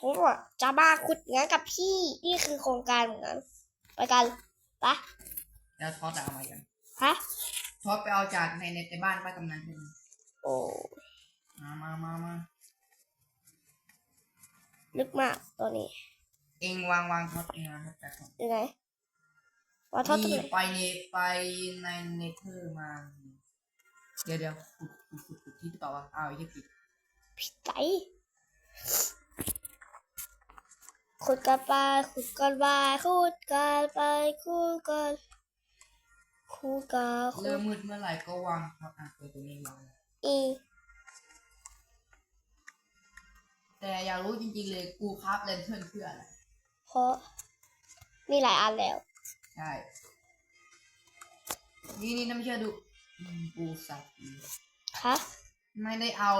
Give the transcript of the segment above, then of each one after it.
ผมอะจะมาขุดงานกับพี่นี่คือโครงการเหมือนกันไปกันปะแล้วทอดเอามาอย่างฮะทอดไปเอาจากในในในบ้านบ้านกำนันเป็นโอ้มามามามาลึกมากตัวนี้ เองวางวางทอดเองวางทอดจากก่อนยังไงว่าทอดตรงนี่ไหนไปในไปในเนเธอร์มา เดี๋ยวเดี๋ยวขุดขุดขุดขุดที่ต่อวะอ้าวยี่ผิดผิดใจ ขุดกันไปขุดกันไปขุดกันไปขุดกันขุดกันขุเริ่มดมืดเมื่อไหร่ก็วางทอดอะตัวตรงนี้วางอีแต่อยากรู้จริงๆเลยกูครับเลนเทิร์นเพื่ออะไรเพราะมีหลายอันแล้ว ใช่ นี่นี่น้ำเชื่อดูอืมปูสับอีกคะไม่ได้เอา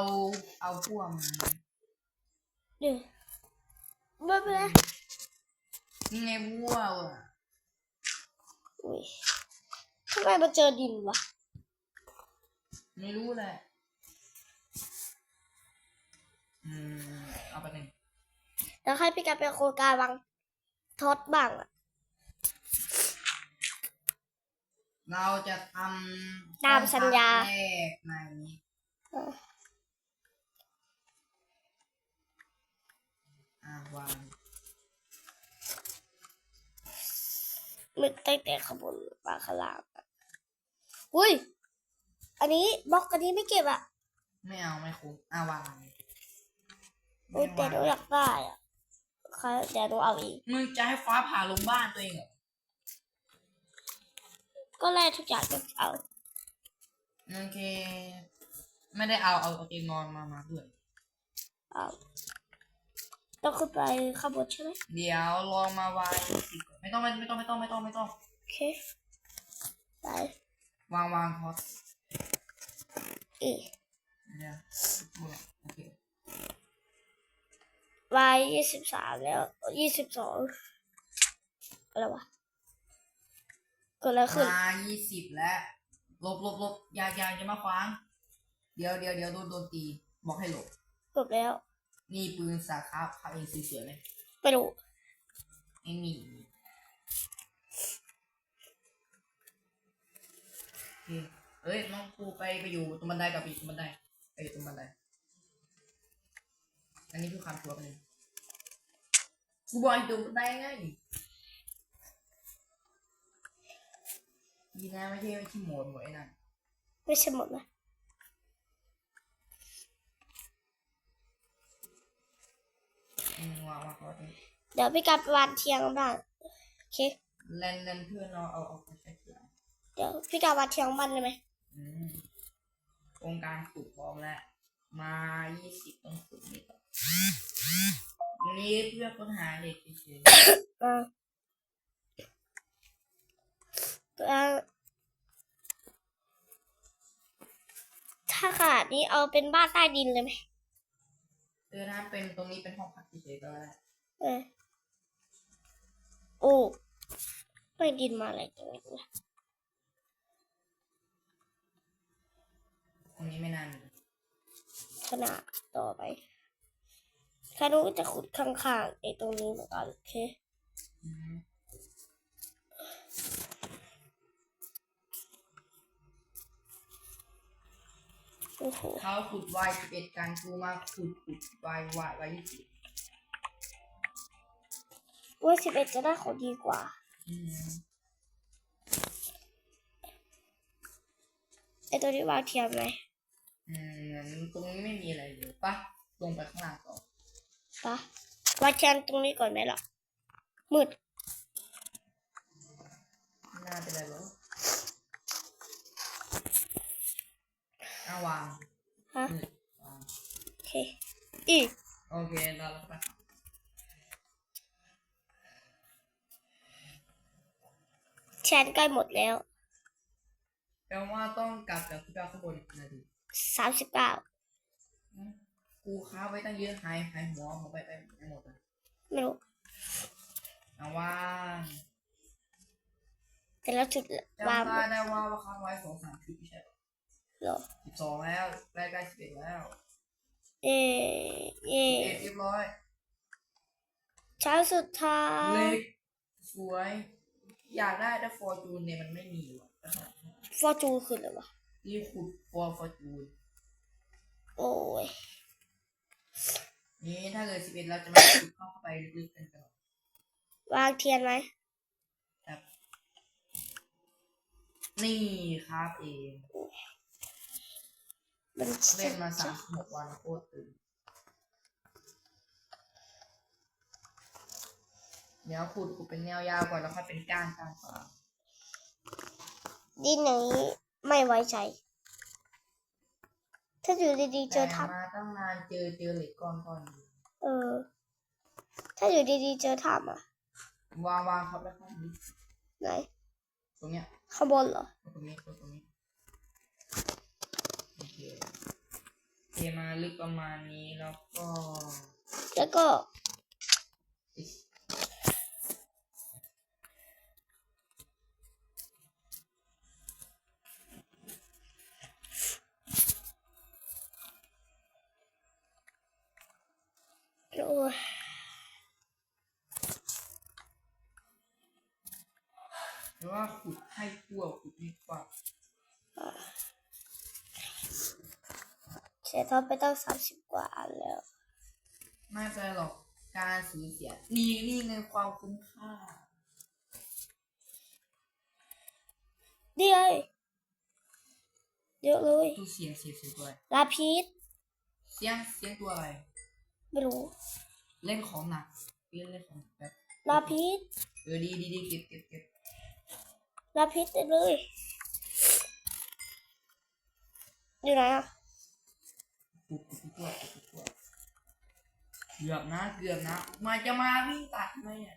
เอาพวกมาหนึ่ง ไม่เป็นไรนี่ไงพวกอะอุ้ยทำไมมาเจอดินวะ ไม่รู้แหละอืมเอาไปหนึ่งแล้วให้พี่กันเป็นโครงการวางทอดบ้างอะเราจะทำตามสัญญา แรกในนี้ เออ อ่า วางมึกตั้งแต่ขางบวนมาข้างล่างอะอุ้ย อันนี้บล็อกอันนี้ไม่เก็บอะไม่เอาไม่คุ้มอ่าวางอุ้ยแต่หนูอยากได้อะค่ะเดี๋ยวหนูเอาอีก มึงจะให้ฟ้าผ่าลงบ้านตัวเองเหรอก็แลกทุกอย่างจะเอา โอเค ไม่ได้เอาเอาเอาเตียงนอนมามาด้วยเอา ต้องขึ้นไปข้างบนใช่ไหมเดี๋ยวลองมาวางสิก่อนไม่ต้องไม่ไม่ต้องไม่ต้องไม่ต้องไม่ต้อง โอเค ไป วางวางพออีกเดี๋ยวโอเควายยี่สิบสามแล้วยี่สิบสองอะไรวะเกิดอะไรขึ้น มายี่สิบแล้วหลบหลบหลบอย่าอย่าอย่ามาขวาง เดี๋ยวเดี๋ยวเดี๋ยวโดนโดนตี บอกให้หลบ จบแล้ว นี่ปืนสาขาขับเองสวยๆเลยไม่รู้ไอ้นี่โอเคเอ้ยน้องครูไปไปอยู่ตรงบันไดกับอีกตรงบันไดไปอยู่ตรงบันไดอันนี้คือความชัวร์ไปเลยกูบอกอยู่ตรงบันไดไงดีนะไม่ใช่ไม่ใช่โหมดหมดไอ้นั่นไม่ใช่หมดนะ อืม วางวางเขาตรงเดี๋ยวพี่กลับไปวานเทียงบ้างโอเคแลนแลนเพื่อนเราเอาเอาไปใช้ทีหลังเดี๋ยวพี่กลับวานเทียงบ้านได้ไหมอืมองค์การขุดพร้อมแล้วมายี่สิบต้องขุดนี่ต่อนี่เพื่อค้นหาเด็กเฉยอ่าอ่าถ้าขนาดนี้เอาเป็นบ้านใต้ดินเลยไหม ๆเออถ้าเป็นตรงนี้เป็นห้องพักเฉยๆก็ได้เออโอ้ไม่ดินมาอะไรตรงนี้วะตรงนี้ไม่นานขนาดต่อไปคานุก็จะขุดข้างๆไอ้ตรงนี้เหมือนกันโอเค อืมโอ้โหเขาขุดวายสิบเอ็ดกันกูมาขุดขุดวายวายวายยี่สิบว่าสิบเอ็ดจะได้ของดีกว่าอืมไอ้ตัวนี้วางเทียมไหมอืมตรงนี้ไม่มีอะไรเลยปะลงไปข้างล่างก่อนปะวางเทียมตรงนี้ก่อนไหมล่ะมืดไม่น่าเป็นไรหรอกเอาวางฮะอืมวางโอเคอีกโอเคเราแล้วไปแชนใกล้หมดแล้วแปลว่าต้องกลับจากที่แปลข้างบนอีกนาทีสามสิบเก้ากูค้าไว้ตั้งเยอะหายหายหัวหัวไปไปไปหมดเลยไม่รู้เอาว่างแต่ละจุดวางจำได้ได้ว่าว่าค้างไว้สองสามชุดไม่ใช่เหรอสิบสองแล้วใกล้ใกล้สิบเอ็ดแล้วเย่เย่เอ็ดเรียบร้อยชั้นสุดท้ายเล็กสวย อยากได้แต่ฟอร์จูนเนี่ยมันไม่มีว่ะฟอร์จูนคืออะไรวะรีบขุดฟอร์ฟอร์จูนโอ้ยนี่ถ้าเกิดสิบเอ็ดเราจะมาขุดเข้าไปลึกๆกันก่อนวางเทียนไหมครับ นี่ครับเอง มันเล่นมาสามหกวันโคตรตึงเดี๋ยวขุดขุดเป็นแนวยาวก่อนแล้วค่อยเป็นก้านก้านกลางดินอย่างนี้ไม่ไว้ใจ ถ้าอยู่ดีๆเจอแต่ถ้มาตั้งนานเจอเจอเหล็กก้อนก้อนำเออ ถ้าอยู่ดีๆเจอถ้ำอะ วางวางครับแล้วครับนี่ไหน ตรงเนี้ยข้างบนเหรอ ตรงนี้ตรงนี้โอเคเท มาลึกประมาณนี้แล้วก็ แล้วก็ อิ๊ะ โอ้ย หรือว่าขุดให้ทั่วขุดให้กว้าง เสียทอดไปตั้งสามสิบกว่าอันแล้ว ไม่เป็นไรหรอกการสูญเสีย นี่นี่ไงความคุ้มค่าเดี๋ยวเดี๋ยวเลยตัวเสียงเสียงเสียงตัวอะไรลาพีสเสียงเสียงตัวอะไร ไม่รู้ เล่นของหนักเล่นเล่นของแบบลาพีสเออดีดีดีเก็บเก็บเก็บลาพีสเต็มเลยอยู่ไหนอะ ขุดขุดขุดทั่วขุดขุดทั่วเกือบนะเกือบนะมาจะมาวิ่งตัดทำไมเนี่ย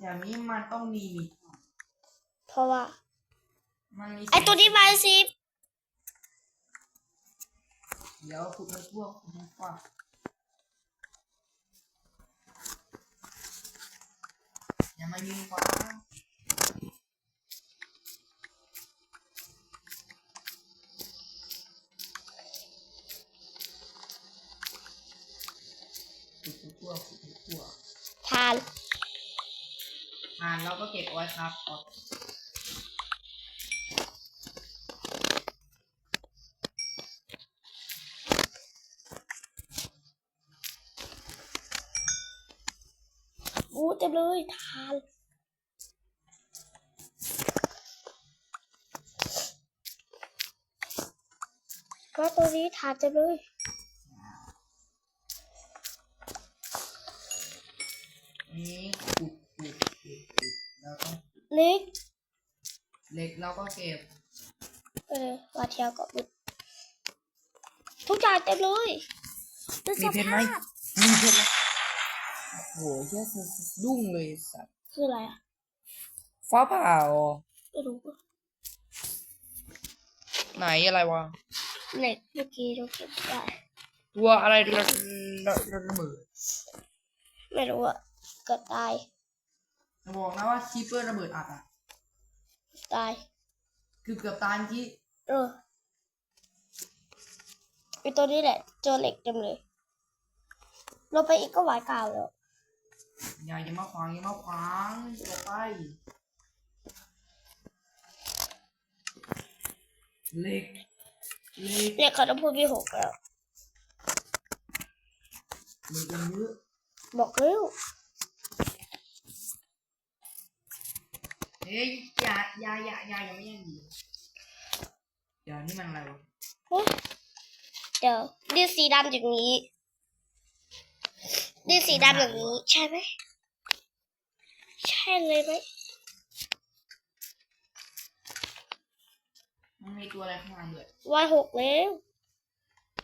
อย่างนี้มันต้องมีมี เพราะว่า มันมีไอตัวนี้มาสิเดี๋ยวขุดให้ทั่วขุดให้กว้างอย่ามายิงฟ้าขุานอ่านเราก็เก็บเอาไว้ครับออกอู้เต็มเลยทานก็ตัวนี้ทานเต็มเลย นี้ขุดขุดขุดขุดแล้วก็ เล็ก เหล็กเราก็เก็บ เออมาเที่ยวกับมึงทุกอย่างเต็มเลยดูสมีเพชรไหม ภาพมีเพชรไหมโอ้โหเหี้ยสะดุ้งเลยสัตว์คืออะไรอะฟ้าผ่าอ๋อไม่รู้ไหนอะไรวะเหล็กเมื่อกี้เราเก็บได้ ตัวอะไรระระระระเบิดไม่รู้อะเกิดตายจะบอกนะว่าคีเปอร์ระเบิดอัดอะตาย คือเกือบตายเมื่อกี้เออไอตัวนี้แหละ เจอเหล็กเต็มเลยลงไปอีกก็หวายกาวแล้วอย่าอย่ามาขวางอย่ามาขวางต่อไปเหล็กเหล็กเหล็กเขาต้องพูดพี่หกแล้วเหล็กมันเยอะบอกเร็ว เฮ้ยอย่าอย่าอย่าอย่าอย่าไม่ยังดีเดี๋ยวนี่มันอะไรวะเฮ้ยเดี๋ยวดินสีดำอย่างนี้ดินสีดำอย่างนี้ ใช่ไหมใช่เลยไหมมันมีตัวอะไรข้างล่างด้วยวายหกแล้ว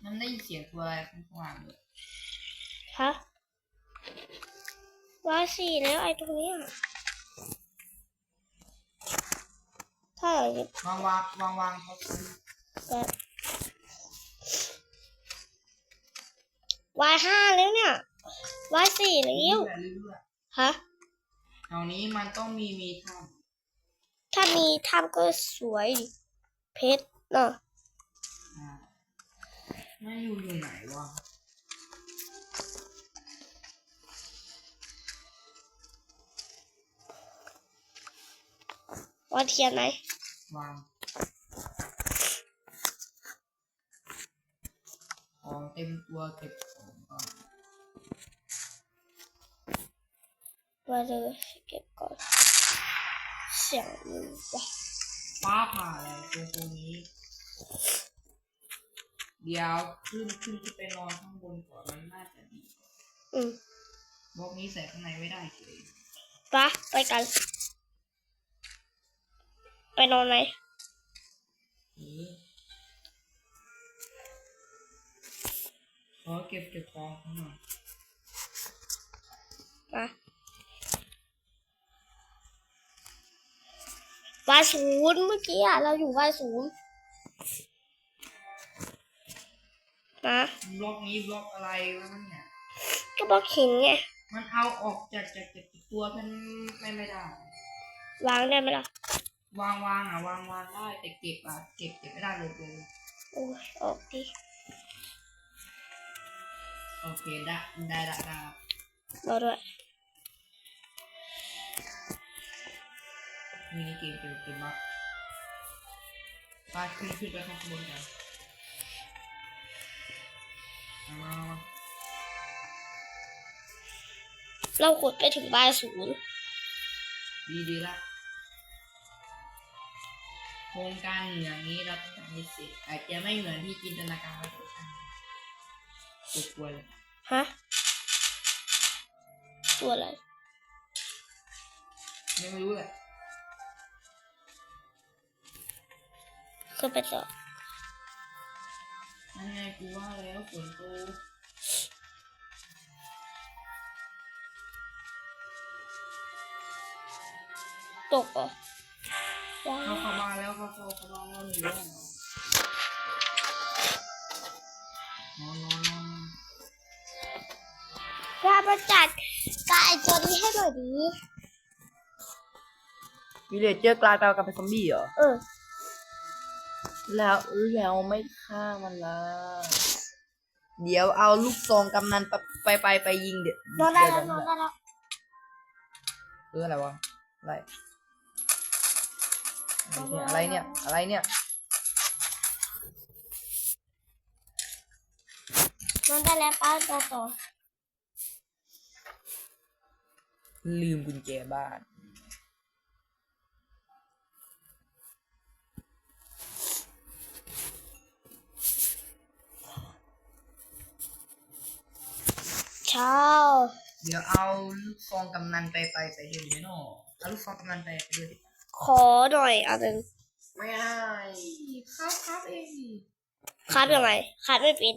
มันได้ยินเสียงตัวอะไรข้างล่างด้วยฮะวายสี่แล้วไอ้ตรงเนี้ย ถ้าอย่างนี้วางวางวางวางเขาซื้อแบบวายห้าแล้วเนี่ยวายสี่แล้วเรื่อยฮะๆแถวนี้มันต้องมีมีถ้ถ้ามีถ้ำก็สวยดิเพชรเนาะำอ่ามันอยู่อยู่ไหนวะ ว่าเทียนไหนวางของเต็มตัวเก็บของก่อนว่าเดี๋ยวเก็บก่อนเสียงมันว่ะฟ้าผ่าแล้วตรงตรงนี้ เดี๋ยวขึ้นขึ้นจะไปนอนข้างบนก่อนมันน่าจะดีอืมบล็อกนี้ใส่ข้างในไม่ได้เฉยปะไปกัน ไปนอนไหนเออขอเก็บเก็บของข้างหน่อยมาวายศูนย์เมื่อกี้อะเราอยู่วายศูนย์นะบล็อกนี้บล็อกอะไรวะนั่นเนี่ย ก็บอกหินไง มันเอาออกจากจากจากตัวมันไม่ไม่ได้ วางได้ไหมล่ะ วางวางอะวางวางได้แต่เก็บอะเก็บเก็บไม่ได้เลยเลยโอ้ยออกดิโอเคได้ได้ได้ได้รอด้วยมินิเกมเกมเกมมากไปขึ้นขึ้นไปข้างบนกันเอามาเอามาเราขุดไปถึงวายศูนย์ดีดีละโค รงการเหมือนนี้เราต้องทำให้เสร็จอาจจะไม่เหมือนที่จินตนาการไว้ก็ช่างตัวกลัวเลยฮะตัวอะไรไม่รู้แหละขึ้นไปต่อนั่นไงกูว่าแล้วฝนตกตกเหรอว้า เขาเข้ามาแล้วเขาเข้าเขามาแล้วหนีแล้วนอนนอนนอนถ้าประจัดกายตัวนี้ให้หน่อยดีวิเลเจอร์กลายเป็นกับเป็นซอมบี้เหรอ เออ แล้วแล้วไม่ฆ่ามันละ เดี๋ยวเอาลูกซองกำนันไปไปไปไปยิงเดี๋ยวนอนได้แล้วเยนอนได้แล้วเอออะไรวะอะไร อะไรเนี่ย อะไรเนี่ยนอนได้แล้วป้าต่อต่อลืมกุญแจบ้าน เช้า เดี๋ยวเอาลูกซองกำนันไปไปไปเดี๋ยวไหมเนาะเอาลูกซองกำนันไปไปด้วยดิ ขอหน่อยอันหนึ่งไม่ได้ครับครับเองคัดยังไงคัดไม่เป็น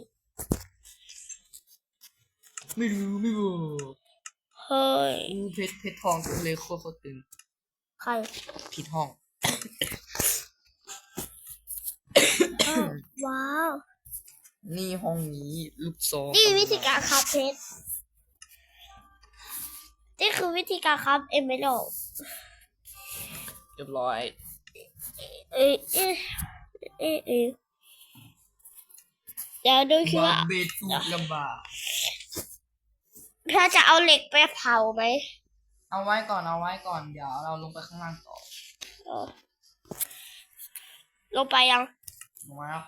ไม่รู้ไม่รู้เฮ้ยอู้เพชรเพชรทองเลยโคตรโคตรตึงใครผิดห้องอ้าวว้าว นี่ห้องนี้ลูกซองนี่กำนัวิธีการคับเพชรนี่คือวิธีการคับเอเมอรัล เรียบร้อย เอ้ยเอ้ยเอ้ยเอ้ยเดี๋ยวดูคิดบาว่าเบตูลำบากถ้าจะเอาเหล็กไปเผาไหมเอาไว้ก่อนเอาไว้ก่อนเดี๋ยวเราลงไปข้างล่างต่อเออลงไปยังลงมาแล้ว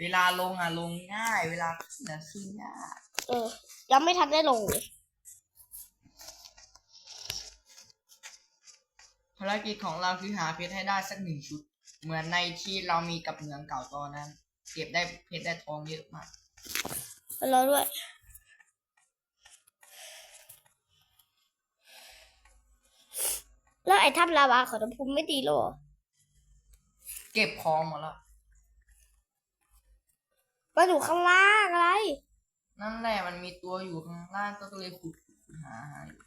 เวลาลงอะลงง่าย เวลาขึ้นอะขึ้นยากเออ ยังไม่ทันได้ลงเลยารกิจของเราคือหาเพชรให้ได้สักหนึ่งชุด เหมือนในที่เรามีกับเหมืองเก่าตอนนั้น เก็บได้เพชรได้ทองเยอะมากรอด้วยแล้วไอ้ถ้ำลาวาของน้ำพุไม่ดีหรอ เก็บของหมดแล้วมาอยู่ข้างล่างอะไร นั่นแหละมันมีตัวอยู่ข้างล่างก็เลยขุดขุดหาหาอยู่เ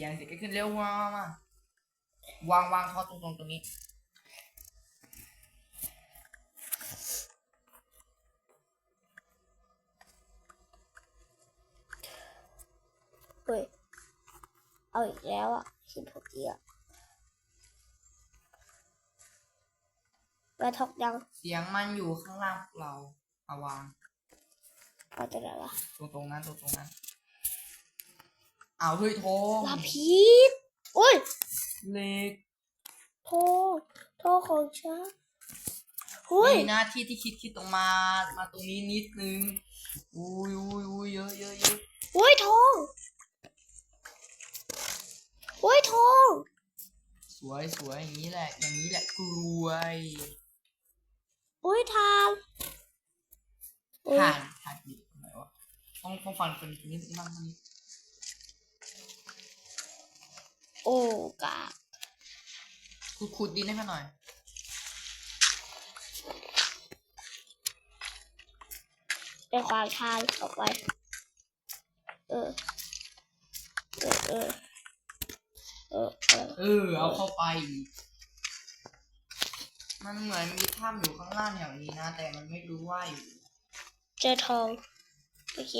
สียงเด็กก็ขึ้นเร็วมามาวางวางเขาตรงตรงตรงนี้ เฮ้ย เอาอีกแล้วอะคิดพวกเกียไปทอกยัง เสียงมันอยู่ข้างล่างพวกเราเอาวางเอาจากไหนวะตรงตรงนั้นตรงตรงนั้น อาวเฮ้ยโทงลาพีดอุ้ยเหล็กโทโทของฉันหุ้ยมีหน้าที่ที่คิดคิดตรงมา มาตรงนี้นิดนึงอุ้ยอุ้ยอุ้ยเยอะเยอะเยอะหุ้ยทองหุ้ยทอง สวยสวยอย่างนี้แหละ อย่างนี้แหละกรวยหุ้ยทานอุ๊ยผ่านผ่านอีกไหนวะต้องต้องฟันคนนี้บ้างนี้ โอ้กากขุดขุดดินให้เขาหน่อย เป็นควางทานออกไป เออ เออ เออ เออ เออ เออ เอาเข้าไป มันเหมือนมีถ้ำอยู่ข้างล่างแถวนี้นะ แต่มันไม่รู้ว่าอยู่ เจอทอง โอเค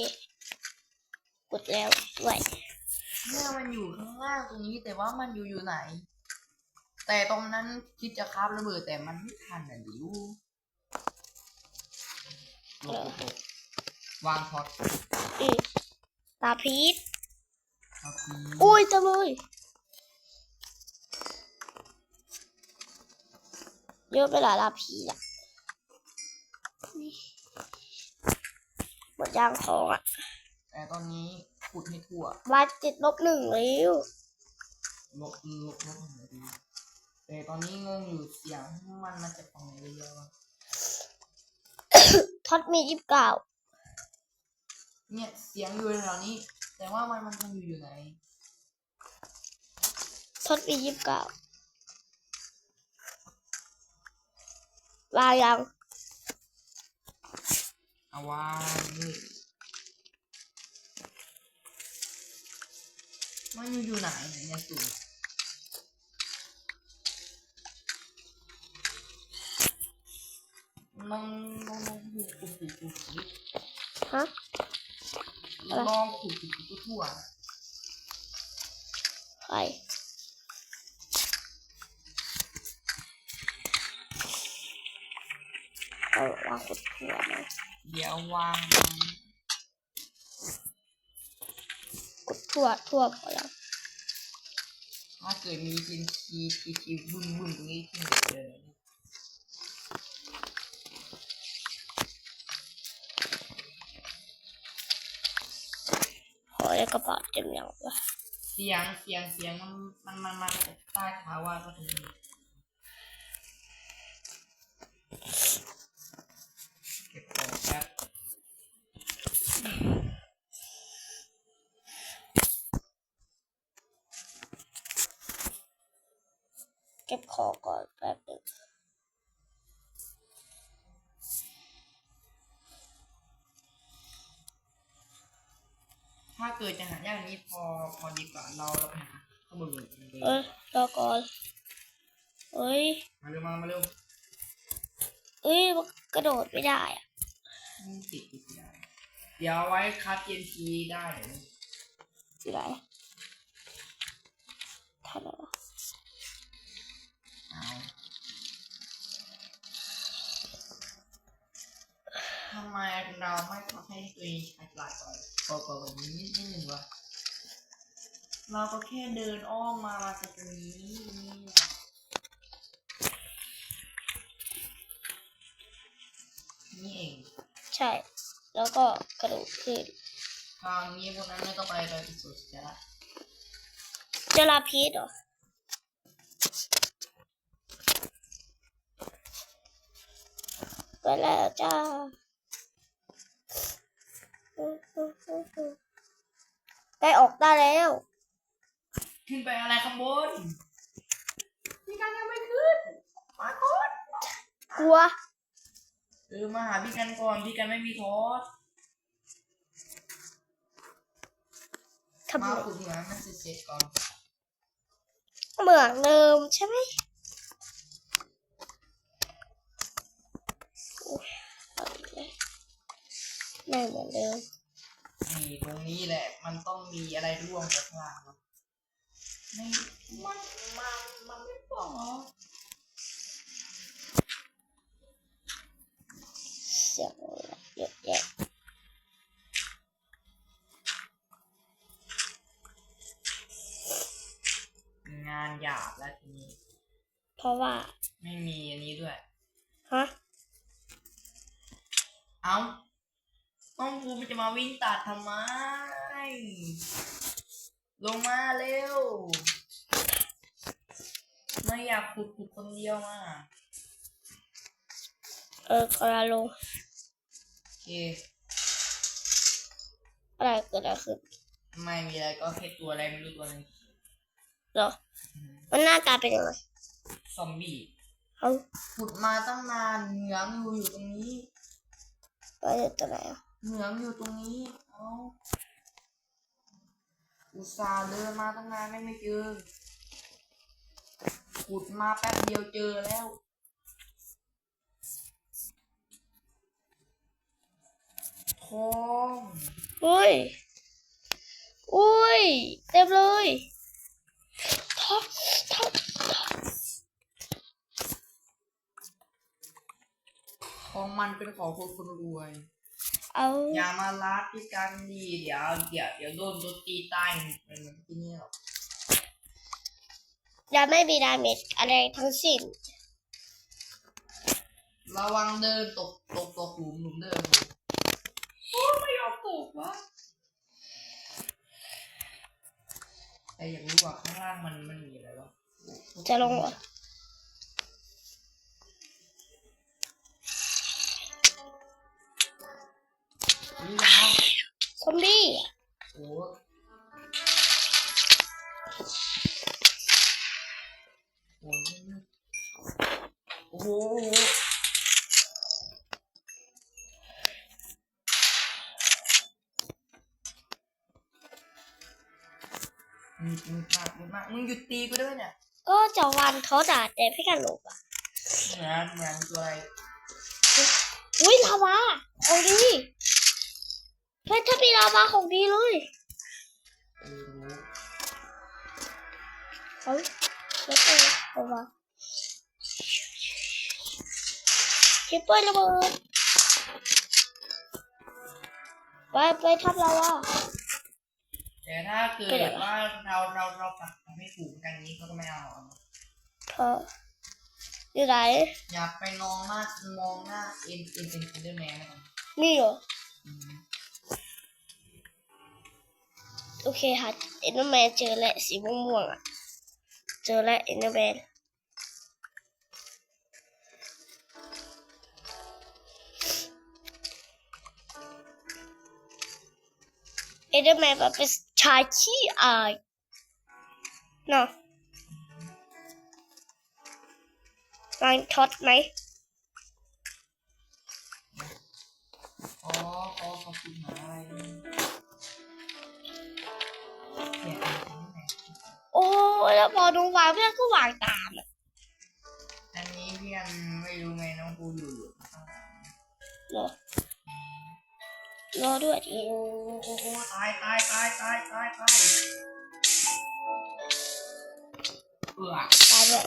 กดแล้วด้วย เนี่ยมันอยู่ข้างล่างตรงนี้แต่ว่ามันอยู่อยู่ไหน แต่ตรงนั้นคิดจะคาบระเบิดแต่มันไม่ทันอะดิวหลบหลบวางพอดอืมตาพีชเอาทีอุ้ยจังเลยเยอะไปหลายลาพีอะนี่หมดยางทองอะแต่ตอนนี้ ขุดให้ทั่ววาดเจ็ดลบหนึ่งแล้วลบลบลบหน่อยดีแต่ตอนนี้งงอยู่เสียงมันมาจากฝั่งไหนเยอะวะท็อตมียี่สิบเก้าเนี่ยเสียงอยู่แถวนี้ แต่ว่ามันมันมันอยู่อยู่ไหนท็อตมียี่สิบเก้าวางยังเอาวางนี่ มันอยู่อยู่ไหนเนี่ยสูลองลองลองขุดขุดขุดขุดขุดฮะอะไรลองขุดขุดขุดทั่วใครเอาวางขุดหัวมาเดี๋ยววาง ทั่วทั่วพอแล้วถ้าเกิดมีทีนทีทีทีบุ้มบุ้มตรงนี้ที่เจอขอได้กระเป๋าเต็มอย่างวะเสียงเสียงเสียงมันมันมันมาจากใต้ขาว่าก็ถึง ไม่ได้อะอืมติดติดได้ เดี๋ยวเอาไว้คัดเย็นทีได้เดี๋ยวอยู่ไหนทันแล้ววะเอาทำไมเราไม่ทำให้ตัวเองฉลาดก่อนก่อนก่อนแบบนี้นิดนิดหนึ่งวะเราก็แค่เดินอ้อมมามาจากตรงนี้นี่ ก็กระโดดขึ้นทางนี้พวกนั้นไม่ต้องไปเลยที่สุดจะละเจอลาพีชเหรอไปแล้วจ้าได้ออกได้แล้ว ขึ้นไปอะไรข้างบนพี่กันยังไม่ขึ้นมาก่อนกลัวเออมาหาพี่กันก่อนพี่กันไม่มีทอส ทำมาไมขุดเหมืองมันเสร็จๆก่อนเหมือนเดิมใช่ไหมอุ๊ยเอาอีกแล้วไม่เหมือนเดิมนี่ตรงนี้แหละ มันต้องมีอะไรร่วงจากข้างล่างวะไม่มันมันมันไม่ปล่องเหรอเสียงอะไรเยอะแยะ งานหยาบเพราะว่า ไม่มีอันนี้ด้วย ฮะ เอ้าต้องกูมันจะมาวิ่งตัดทำไม ลงมาเร็ว ไม่อยากขุดขุดคนเดียวมาเออกระลงโอเคอะไรเกิดอะไรขึ้น ไม่มีอะไรก็แค่ตัวอะไรไม่รู้ตัวหนึงเหรอ มันหน้าตาเป็นยังไงซอมบี้เขาขุดมาตั้งนานเหงืองอยู่อยู่ตรงนี้ไปอยู่ตัวไหนอะเหงืองอยู่ตรงนี้เอ้าอุตส่าห์เดินมาตั้งนานไม่ไม่เจอ ขุดมาแป๊บเดียวเจอแล้ว ทอง อุ้ย อุ้ย เต็มเลย ท็อปท็อปท็อปทองมันเป็นของคนคนรวย เอาอย่ามาลักที่กันดีเดี๋ยวเดี๋ยวเดี๋ยวโดนโดนตีตายเหมือนที่นี่หรอกอย่าไม่มีดาเมจอะไรทั้งสิ้น ระวังเดินตกตกตกหลุมหลุมเดินโอ้ไม่ยอมตกวะ แต่อยากรู้ว่าข้างล่างมันมันมีอะไรวะจะลงเหรอนี่ยังซอมบี้โอ้โหโอ้โห มึงมึงมากมึงมากมึงหยุดตีกูด้วยเนี่ยก็จะวันเขาด่าแต่พี่กันหลบอะเหมือนเหมือนตัวอะไรอุ้ยลาวาของดีเฮ้ยถ้ามีลาวาของดีเลยเออรู้เฮ้ยแล้วก็ลาวาคิปเปอร์ระเบิดไปไปทับลาวา แต่ถ้าเกิเกิดดอะไรว่าเราเราเราปักไม่ถูกกันนี้เขาก็ไม่เอาหรอกเธออยู่ไหนอย่าไปมองมากมองหน้าเอ็นเอ็นเป็นเซนเดอร์แมนนะครับนี่เหรออืมโอเคค่ะเอ็นเดอร์แมนเจอแล้วสีม่วงๆอะเจอแล้วเอ็นเดอร์แมนเอ็นเดอร์แมนมันเป็น ชายขี้อายเนาะลองทดไหมอ๋ออ๋อเขาพูดหาอะไรเขียนเป็นเซนเดอร์แมนโอ้ยแล้วพอดูวางเพื่อนก็วางตามอะอันนี้เพี่อนไม่รู้ไงน้องกูอยู่อยู่ข้างหลังเหรอ รอด้วยทีโอ้โหตายตายตายตายตายตายเอือตายเลย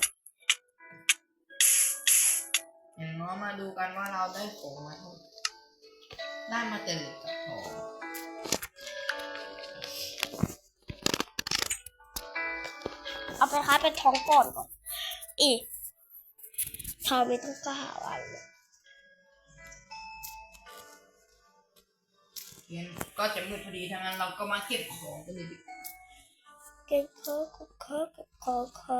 อย่างน้อยมาดูกันว่าเราได้ของมาท่าไหร่ได้มาแต่เหล็กกับทองเอาไปค้าเป็นท้องก่อนก่อน อีกทองมีต้องเก้าอันเล เรียนก็จะมืดพอดีทั้งนั้นเราก็มาเก็บของกันเลยดีกว่าเก็บข้อข้อข้อข้อข้อ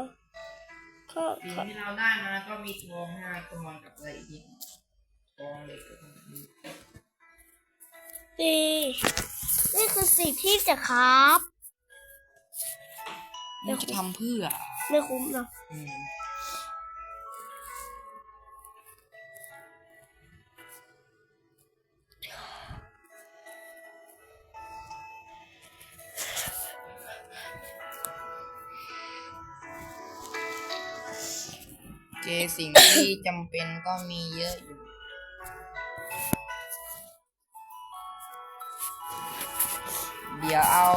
ข้อสิ่งข้อที่เราได้มาก็มีทองห้าก้อนกับอะไรอีกนิดทองเหล็กกับทองนี้ดีนี่คือสิ่งที่จะครับนี่จะทำเพื่อไม่คุ้มเนาะอืม เจสิ่งที่จำเป็นก็มีเยอะอยู่ เดี๋ยวเอา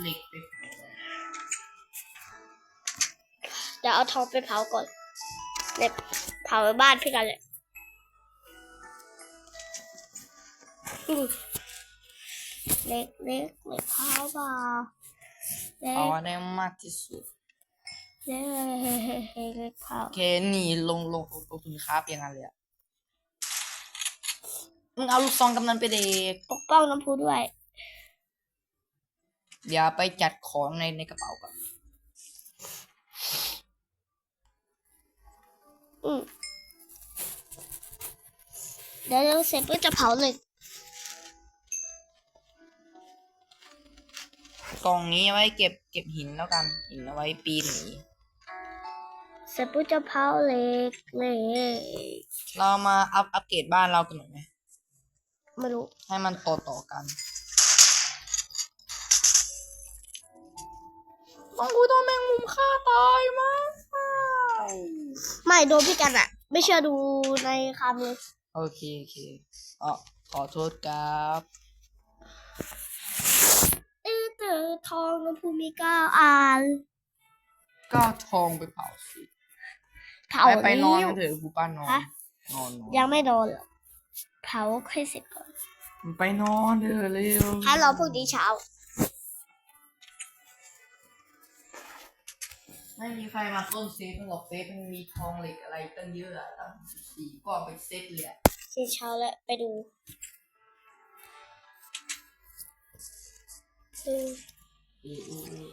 เหล็กไปเผาเดี๋ยวเอาทองไปเผาก่อนเนี่ยเผาไว้บ้านพี่กันเลยอืมเล็กเล็กเล็กเผาเบาเล็เอากได้มากที่สุด เย้เขาโอเคหนีลงลงลงทุนค้าเพียงนั้นเลยอะมึงเอาลูกซองกำนันไปเด็กปกป้องน้ำพุด้วยเดี๋ยวไปจัดของในในกระเป๋าก่อนอืมเดี๋ยวเราเสร็จก็จะเผาเลยกล่องนี้เอาไว้เก็บเก็บหินแล้วกันหินเอาไว้ปีนหนี เสร็จปุ๊บจะเผาเหล็กเหล็กเรามาอัพอัปเกรดบ้านเรากันหน่อยไหมไม่รู้ให้มันต่อต่อๆกันต้องกูต้องแมงมุมฆ่าตายมากไม่โดนพี่กันอะไม่เชื่อดูในคำเลยโอเคโอเคอ๋อขอโทษครับ เออเตอทองน้ำพุมีเก้าอันก็ทองไปเผาสิ เผาไปไปนอนแล้วกันเถอะกูป้านอน ฮะ นอนนอนยังไม่โดนหรอกเผาค่อยเสร็จก่อนไปนอนเถอะเร็วถ้ารอพรุ่งนี้เช้า ไม่มีใครมาต้นเซฟหรอกเซฟมันมีทองเหล็กอะไรตั้งเยอะอะตั้งสี่ก้อนเป็นเซตเลยอะที่เช้าแล้วไปดูอืมเออเออเออ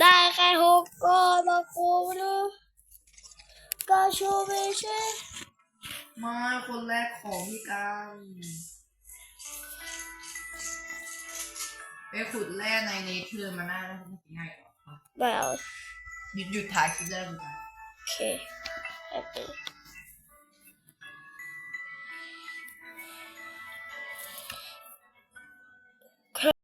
ได้แค่หกก้อนมาคูดู ก็ชูไม่ใช่มาคนแรกของพี่กันไปขุดแร่ในเนเธอร์มาหน้าแล้วมันจะง่ายกว่าไม่เอาหยุดหยุดถ่ายคลิปได้ไหมโอเคแป๊บนึง